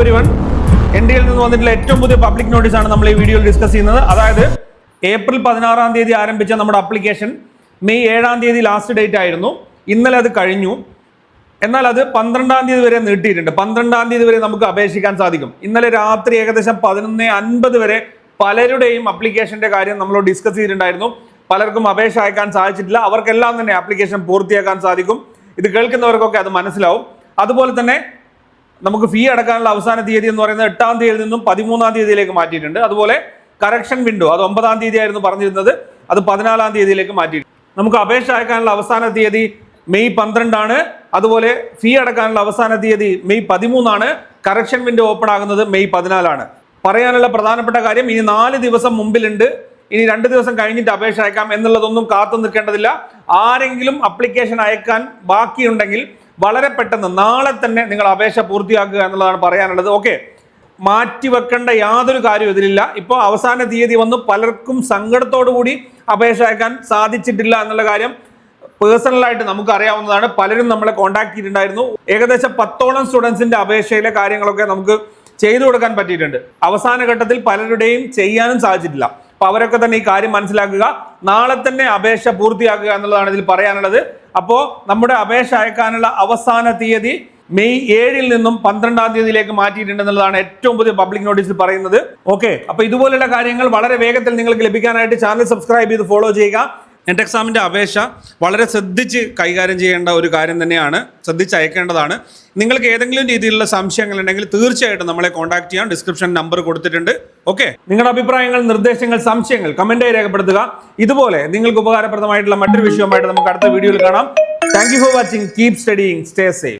Every one N ഡിയിൽ നിന്ന് വന്നിട്ടുള്ള ഏറ്റവും പുതിയ പബ്ലിക് നോട്ടീസ് ആണ് നമ്മൾ ഈ വീഡിയോയിൽ ഡിസ്കസ് ചെയ്യുന്നത്. അതായത് ഏപ്രിൽ പതിനാറാം തീയതി ആരംഭിച്ച നമ്മുടെ അപ്ലിക്കേഷൻ മെയ് ഏഴാം തീയതി ലാസ്റ്റ് ഡേറ്റ് ആയിരുന്നു. ഇന്നലെ അത് കഴിഞ്ഞു. എന്നാൽ അത് പന്ത്രണ്ടാം തീയതി വരെ നീട്ടിയിട്ടുണ്ട്. പന്ത്രണ്ടാം തീയതി വരെ നമുക്ക് അപേക്ഷിക്കാൻ സാധിക്കും. ഇന്നലെ രാത്രി ഏകദേശം പതിനൊന്ന് അൻപത് വരെ പലരുടെയും അപ്ലിക്കേഷന്റെ കാര്യം നമ്മൾ ഡിസ്കസ് ചെയ്തിട്ടുണ്ടായിരുന്നു. പലർക്കും അപേക്ഷ അയക്കാൻ സാധിച്ചിട്ടില്ല. അവർക്കെല്ലാം തന്നെ ആപ്ലിക്കേഷൻ പൂർത്തിയാക്കാൻ സാധിക്കും. ഇത് കേൾക്കുന്നവർക്കൊക്കെ അത് മനസ്സിലാവും. അതുപോലെ തന്നെ നമുക്ക് ഫീ അടക്കാനുള്ള അവസാന തീയതി എന്ന് പറയുന്നത് എട്ടാം തീയതിയിൽ നിന്നും പതിമൂന്നാം തീയതിയിലേക്ക് മാറ്റിയിട്ടുണ്ട്. അതുപോലെ കറക്ഷൻ വിൻഡോ അത് ഒമ്പതാം തീയതി ആയിരുന്നു പറഞ്ഞിരുന്നത്. അത് പതിനാലാം തീയതിയിലേക്ക് മാറ്റിയിട്ടുണ്ട്. നമുക്ക് അപേക്ഷ അയക്കാനുള്ള അവസാന തീയതി മെയ് പന്ത്രണ്ടാണ്. അതുപോലെ ഫീ അടക്കാനുള്ള അവസാന തീയതി മെയ് പതിമൂന്നാണ്. കറക്ഷൻ വിൻഡോ ഓപ്പൺ ആകുന്നത് മെയ് പതിനാലാണ്. പറയാനുള്ള പ്രധാനപ്പെട്ട കാര്യം ഇനി നാല് ദിവസം മുമ്പിലുണ്ട്. ഇനി രണ്ട് ദിവസം കഴിഞ്ഞിട്ട് അപേക്ഷ അയക്കാം എന്നുള്ളതൊന്നും കാത്തു നിൽക്കേണ്ടതില്ല. ആരെങ്കിലും അപ്ലിക്കേഷൻ അയക്കാൻ ബാക്കിയുണ്ടെങ്കിൽ വളരെ പെട്ടെന്ന് നാളെ തന്നെ നിങ്ങൾ അപേക്ഷ പൂർത്തിയാക്കുക എന്നുള്ളതാണ് പറയാനുള്ളത്. ഓക്കെ മാറ്റിവെക്കേണ്ട യാതൊരു കാര്യവും ഇതിലില്ല. ഇപ്പോൾ അവസാന തീയതി വന്നു. പലർക്കും കൂടി അപേക്ഷ അയക്കാൻ സാധിച്ചിട്ടില്ല എന്നുള്ള കാര്യം പേഴ്സണലായിട്ട് നമുക്ക് അറിയാവുന്നതാണ്. പലരും നമ്മളെ കോൺടാക്ട് ചെയ്തിട്ടുണ്ടായിരുന്നു. ഏകദേശം പത്തോളം സ്റ്റുഡൻസിന്റെ അപേക്ഷയിലെ കാര്യങ്ങളൊക്കെ നമുക്ക് ചെയ്തു കൊടുക്കാൻ പറ്റിയിട്ടുണ്ട്. അവസാന ഘട്ടത്തിൽ പലരുടെയും ചെയ്യാനും സാധിച്ചിട്ടില്ല. അപ്പോൾ അവരൊക്കെ തന്നെ ഈ കാര്യം മനസ്സിലാക്കുക. നാളെ തന്നെ അപേക്ഷ പൂർത്തിയാക്കുക എന്നുള്ളതാണ് ഇതിൽ പറയാനുള്ളത്. അപ്പോ നമ്മുടെ അപേക്ഷ അയക്കാനുള്ള അവസാന തീയതി മെയ് ഏഴിൽ നിന്നും പന്ത്രണ്ടാം തീയതിയിലേക്ക് മാറ്റിയിട്ടുണ്ടെന്നുള്ളതാണ് ഏറ്റവും പുതിയ പബ്ലിക് നോട്ടീസിൽ പറയുന്നത്. ഓക്കെ അപ്പോൾ ഇതുപോലുള്ള കാര്യങ്ങൾ വളരെ വേഗത്തിൽ നിങ്ങൾക്ക് ലഭിക്കാനായിട്ട് ചാനൽ സബ്സ്ക്രൈബ് ചെയ്ത് ഫോളോ ചെയ്യുക. നെറ്റ് എക്സാമിന്റെ അപേക്ഷ വളരെ ശ്രദ്ധിച്ച് കൈകാര്യം ചെയ്യേണ്ട ഒരു കാര്യം തന്നെയാണ് ശ്രദ്ധിച്ച് അയക്കേണ്ടതാണ്. നിങ്ങൾക്ക് ഏതെങ്കിലും രീതിയിലുള്ള സംശയങ്ങൾ ഉണ്ടെങ്കിൽ തീർച്ചയായിട്ടും നമ്മളെ കോൺടാക്ട് ചെയ്യാം. ഡിസ്ക്രിപ്ഷൻ നമ്പർ കൊടുത്തിട്ടുണ്ട്. ഓക്കെ നിങ്ങളുടെ അഭിപ്രായങ്ങൾ നിർദ്ദേശങ്ങൾ സംശയങ്ങൾ കമന്റായി രേഖപ്പെടുത്തുക. ഇതുപോലെ നിങ്ങൾക്ക് ഉപകാരപ്രദമായിട്ടുള്ള മറ്റൊരു വിഷയവുമായിട്ട് നമുക്ക് അടുത്ത വീഡിയോയിൽ കാണാം. Thank for watching keep studying stay safe